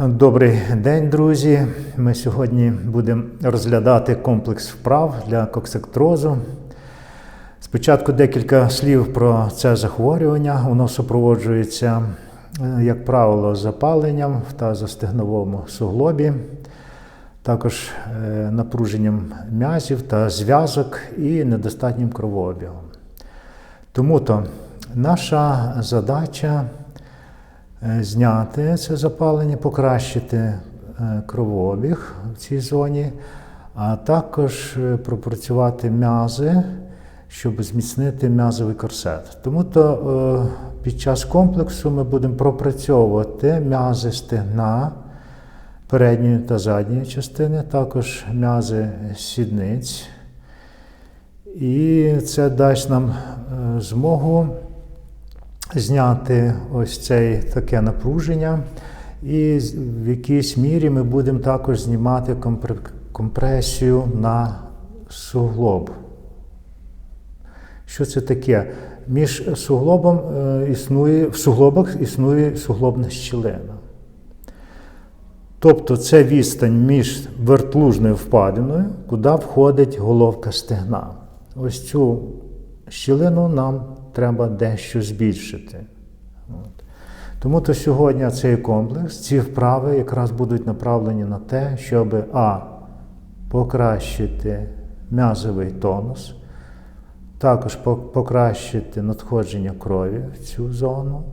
Добрий день, друзі. Ми сьогодні будемо розглядати комплекс вправ для коксектрозу. Спочатку декілька слів про це захворювання. Воно супроводжується, е, як правило, запаленням в тазостегновому суглобі, також е, напруженням м'язів та зв'язок і недостатнім кровообігом. Тому то наша задача зняти це запалення, покращити е, кровообіг в цій зоні, а також е, пропрацювати м'язи, щоб зміцнити м'язовий корсет. Тому то е, під час комплексу ми будемо пропрацьовувати м'язи стегна передньої та задньої частини, також м'язи сідниць. І це дасть нам е, змогу зняти ось це таке напруження. І в якійсь мірі ми будемо також знімати компресію на суглоб. Що це таке? Між суглобом е, існує, в суглобах існує суглобна щілина. Тобто це відстань між вертлужною впадиною, куди входить головка стегна. Ось цю щілину нам треба дещо збільшити. От. Тому то сьогодні цей комплекс, ці вправи якраз будуть направлені на те, щоб А. Покращити м'язовий тонус, також покращити надходження крові в цю зону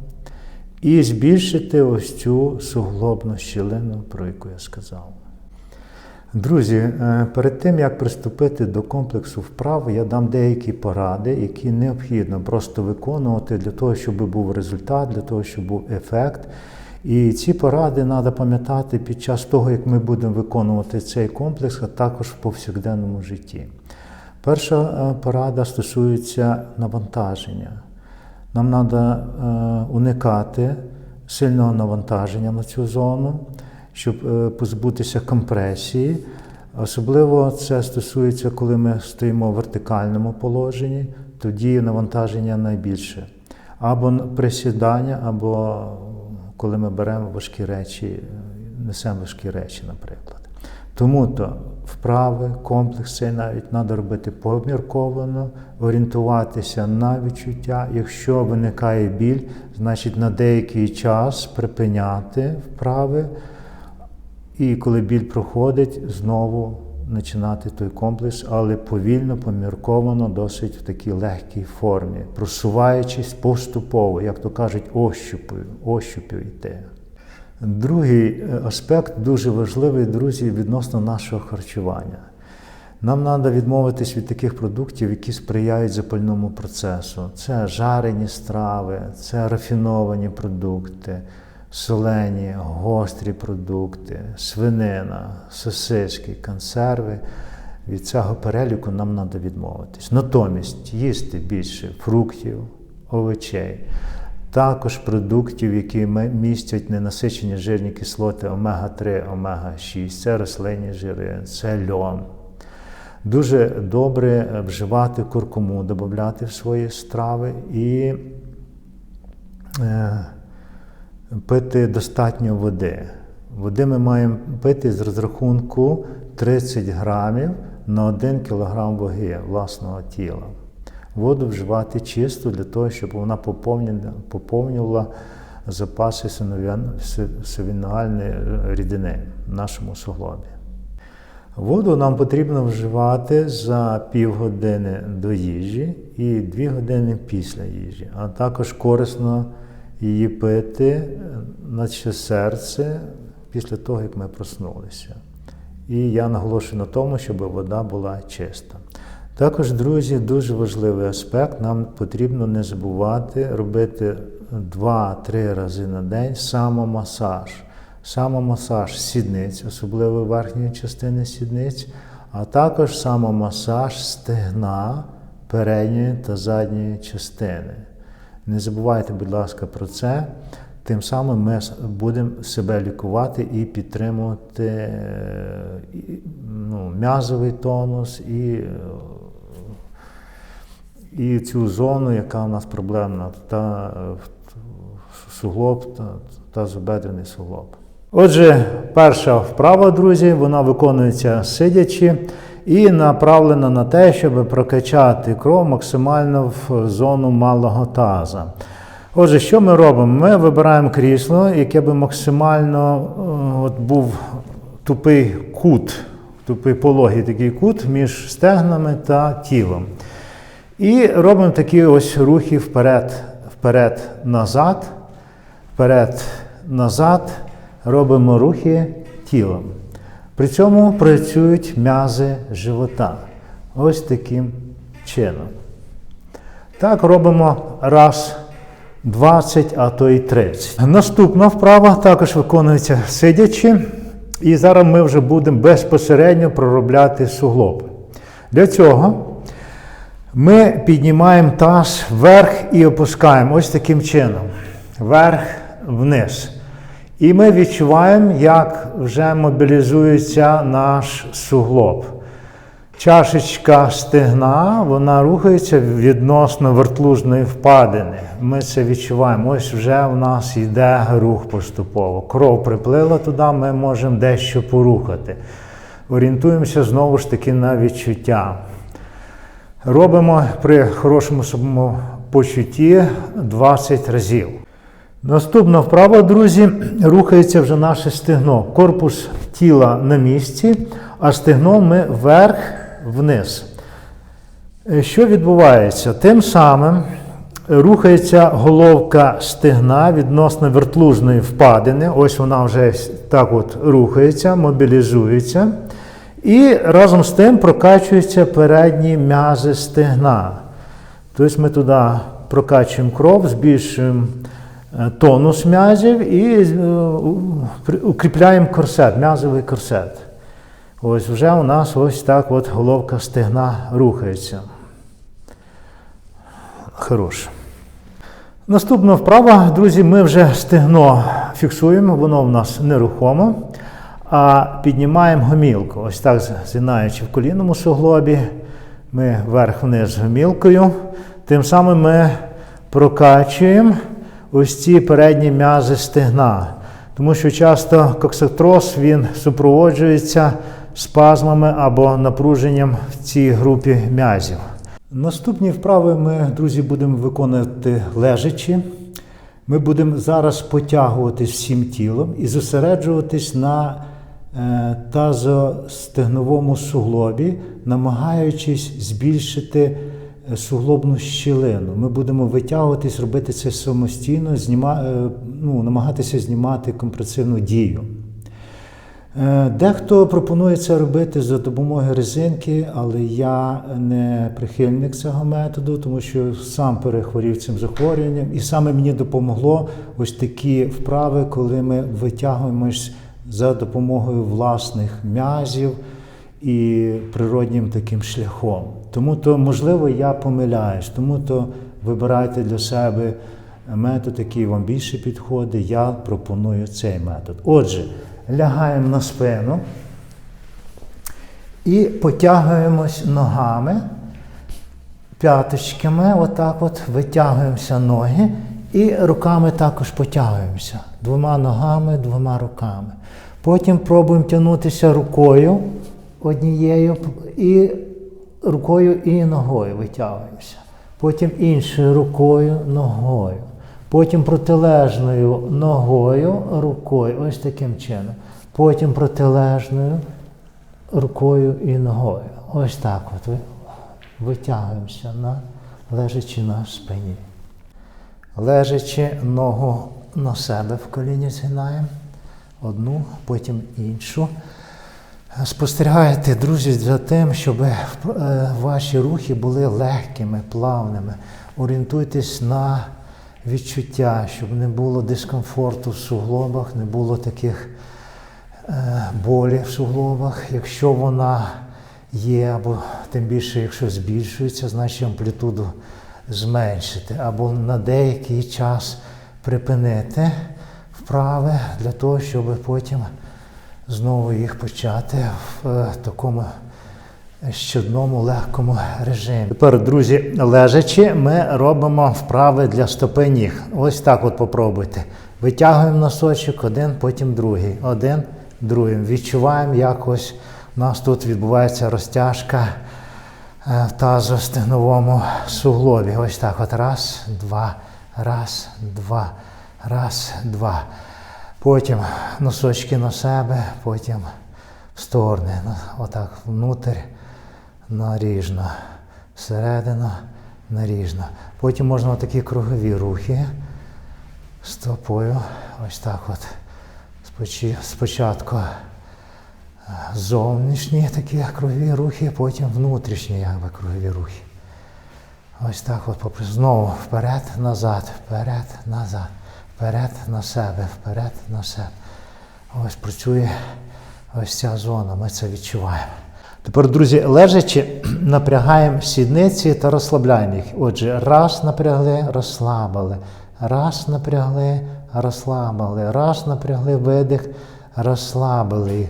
і збільшити ось цю суглобну щілину, про яку я сказав. Друзі, е, перед тим як приступити до комплексу вправ, я дам деякі поради, які необхідно просто виконувати для того, щоб був результат, для того, щоб був ефект. І ці поради треба пам'ятати під час того, як ми будемо виконувати цей комплекс, а також в повсякденному житті. Перша е, порада стосується навантаження. Нам треба уникати сильного навантаження на цю зону, щоб е, позбутися компресії. Особливо це стосується, коли ми стоїмо в вертикальному положенні, тоді навантаження найбільше. Або присідання, або коли ми беремо важкі речі, несемо важкі речі, наприклад. Тому то вправи, комплекс навіть треба робити помірковано, орієнтуватися на відчуття. Якщо виникає біль, значить на деякий час припиняти вправи. І коли біль проходить, знову починати той комплекс, але повільно, помірковано, досить в такій легкій формі, просуваючись поступово, як то кажуть, ощупою, ощупю йти. Другий е, аспект дуже важливий, друзі, відносно нашого харчування. Нам треба відмовитись від таких продуктів, які сприяють запальному процесу. Це жарені страви, це рафіновані продукти, солені, гострі продукти, свинина, сосиски, консерви. Від цього переліку нам треба відмовитись. Натомість їсти більше фруктів, овочей, також продуктів, які містять ненасичені жирні кислоти омега-3, омега-6, це рослинні жири, це льон. Дуже добре е, вживати куркуму, додати в свої страви і е, пити достатньо води. Води ми маємо пити з розрахунку 30 грамів на 1 кілограм ваги власного тіла. Воду вживати чисто для того, щоб вона поповнювала, запаси синовіан- си- синувіальної рідини в нашому суглобі. Воду нам потрібно вживати за півгодини до їжі і дві години після їжі, а також корисно її пити, е, наче серце, після того, як ми проснулися. І я наголошую на тому, щоб вода була чиста. Також, друзі, дуже важливий аспект. Нам потрібно не забувати робити 2-3 рази на день самомасаж. Самомасаж сідниць, особливо верхньої частини сідниць, а також самомасаж стегна передньої та задньої частини. Не забувайте, будь ласка, про це. Тим самим ми будемо себе лікувати і підтримувати е, ну, м'язовий тонус і, е, і цю зону, яка у нас проблемна, та е, суглоб та, та зубедрений суглоб. Отже, перша вправа, друзі, вона виконується сидячи і направлена на те, щоб прокачати кров максимально в зону малого таза. Отже, що ми робимо? Ми вибираємо крісло, яке би максимально е, от був тупий кут, тупий пологий такий кут між стегнами та тілом. І робимо такі ось рухи вперед, вперед, назад, вперед, назад. Робимо рухи тілом. При цьому працюють м'язи живота. Ось таким чином. Так робимо раз 20, а то і 30. Наступна вправа також виконується сидячи. І зараз ми вже будемо безпосередньо проробляти суглоби. Для цього ми піднімаємо таз вверх і опускаємо ось таким чином. Вверх, вниз. І ми відчуваємо, як вже мобілізується наш суглоб. Чашечка стегна, вона рухається відносно вертлужної впадини. Ми це відчуваємо. Ось вже в нас йде рух поступово. Кров приплила туди, ми можемо дещо порухати. Орієнтуємося знову ж таки на відчуття. Робимо при хорошому самопочутті 20 разів. Наступна вправа, друзі, рухається вже наше стегно. Корпус тіла на місці, а стегно ми вверх вниз. Е, Що відбувається? Тим самим рухається головка стегна відносно вертлужної впадини. Ось вона вже так от рухається, мобілізується. І разом з тим прокачуються передні м'язи стегна. Тобто ми туди прокачуємо кров, збільшуємо тонус м'язів і е, укріпляємо корсет, м'язовий корсет. Ось вже у нас ось так от головка стегна рухається. Хорош. Наступна вправа, друзі, ми вже стегно фіксуємо, воно в нас нерухомо, а піднімаємо гомілку. Ось так згинаючи в колінному суглобі, ми вверх-вниз гомілкою. Тим самим ми прокачуємо ось ці передні м'язи стегна. Тому що часто коксатроз він супроводжується спазмами або напруженням в цій групі м'язів. Наступні вправи ми, друзі, будемо виконувати лежачи. Ми будемо зараз потягуватись всім тілом і зосереджуватись на е, тазостегновому суглобі, намагаючись збільшити суглобну щілину. Ми будемо витягуватись, робити це самостійно, зніма, е, ну, намагатися знімати компресивну дію. Е, Дехто пропонує це робити за допомогою резинки, але я не прихильник цього методу, тому що сам перехворів цим захворюванням, і саме мені допомогло ось такі вправи, коли ми витягуємось за допомогою власних м'язів і природнім таким шляхом. Тому то, можливо, я помиляюсь, тому то вибирайте для себе метод, який вам більше підходить. Я пропоную цей метод. Отже, лягаємо на спину і потягуємось ногами, п'яточками, отак от витягуємося ноги і руками також потягуємося. Двома ногами, двома руками. Потім пробуємо тягнутися рукою однією і рукою і ногою витягуємося. Потім іншою рукою, ногою. Потім протилежною ногою, рукою, ось таким чином. Потім протилежною рукою і ногою. Ось так от ви- витягуємося на лежачи на спині. Лежачи ногу на себе в коліні згинаємо. Одну, потім іншу. Спостерігайте, друзі, за тим, щоб е, ваші рухи були легкими, плавними. Орієнтуйтесь на відчуття, щоб не було дискомфорту в суглобах, не було таких е, болі в суглобах. Якщо вона є, або тим більше, якщо збільшується, значить амплітуду зменшити, або на деякий час припинити вправи для того, щоб потім знову їх почати в е, такому щодному легкому режимі. Тепер, друзі, лежачи, ми робимо вправи для стопи ніг. Ось так от попробуйте. Витягуємо носочок, один, потім другий. Один, другим. Відчуваємо якось. У нас тут відбувається розтяжка е, в тазостегновому суглобі. Ось так. От раз, два, раз, два, раз, два. Потім носочки на себе, потім в сторони. Отак, внутрь, наріжно, всередину, наріжно. Потім можна такі кругові рухи стопою. Ось так от. Спочатку е, зовнішні такі кругові рухи, потім внутрішні якби, кругові рухи. Ось так от знову вперед, назад, вперед, назад, вперед на себе, вперед на себе. Ось працює ось ця зона, ми це відчуваємо. Тепер, друзі, лежачи, напрягаємо сідниці та розслабляємо їх. Отже, раз напрягли, розслабили, раз напрягли, розслабили, раз напрягли видих, розслабили їх.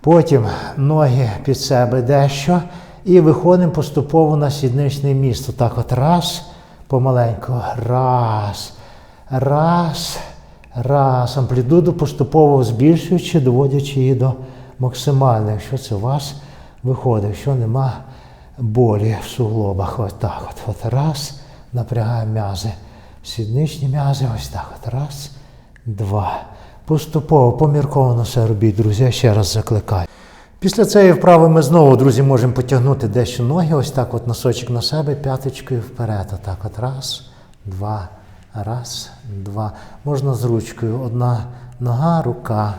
Потім ноги під себе дещо і виходимо поступово на сідничне місто. Так от раз, помаленьку, раз, раз, раз. Амплітуду поступово збільшуючи, доводячи її до максимальної. Якщо це у вас виходить, якщо нема болі в суглобах. Ось так от. от раз, напрягаємо м'язи. Сідничні м'язи, ось так от. Раз, два. Поступово, помірковано все робіть, друзі. Я ще раз закликаю. Після цієї вправи ми знову, друзі, можемо потягнути дещо ноги, ось так от носочок на себе, п'яточкою вперед. Отак от раз, два, раз, два. Можна з ручкою. Одна нога, рука,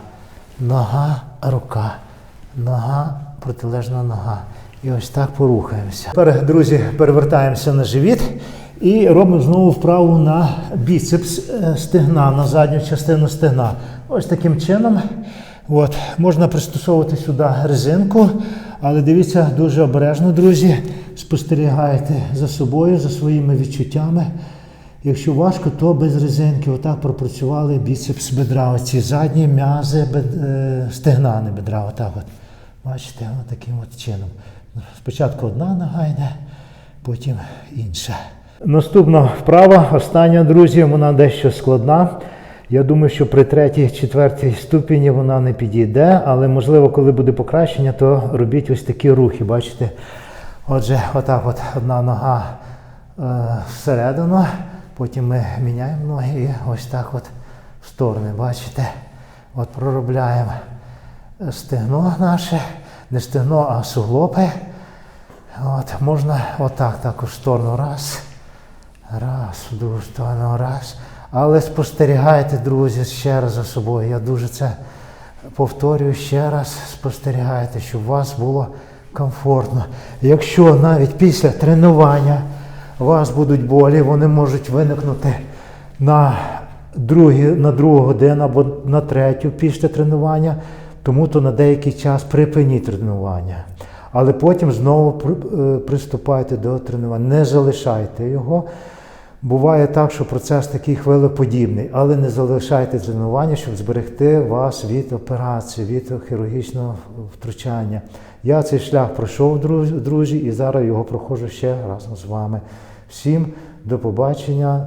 нога, рука, нога, протилежна нога. І ось так порухаємося. Тепер, друзі, перевертаємося на живіт і робимо знову вправу на біцепс е, стегна, на задню частину стегна. Ось таким чином. От, можна пристосовувати сюди резинку, але дивіться дуже обережно, друзі. Спостерігайте за собою, за своїми відчуттями. Якщо важко, то без резинки. Отак пропрацювали біцепс бедра. Оці задні м'язи бед... е, стегна, не бедра. Отак от. Бачите, таким от чином. Спочатку одна нога йде, потім інша. Наступна вправа, остання, друзі, вона дещо складна. Я думаю, що при третій, четвертій ступені вона не підійде, але можливо, коли буде покращення, то робіть ось такі рухи. Бачите? Отже, отак от одна нога е, всередину, потім ми міняємо ноги і ось так от в сторони. Бачите? От проробляємо стегно наше, не стегно, а суглоби. От, можна отак також в сторону. Раз. Раз, в другу сторону, раз. Але спостерігайте, друзі, ще раз за собою. Я дуже це повторюю ще раз. Спостерігайте, щоб у вас було комфортно. Якщо навіть після тренування у вас будуть болі, вони можуть виникнути на, другі, на другу годину або на третю після тренування, тому то на деякий час припиніть тренування. Але потім знову е, приступайте до тренування. Не залишайте його. Буває так, що процес такий хвилеподібний, але не залишайте тренування, щоб зберегти вас від операції, від хірургічного втручання. Я цей шлях пройшов, друзі, і зараз його проходжу ще разом з вами. Всім до побачення.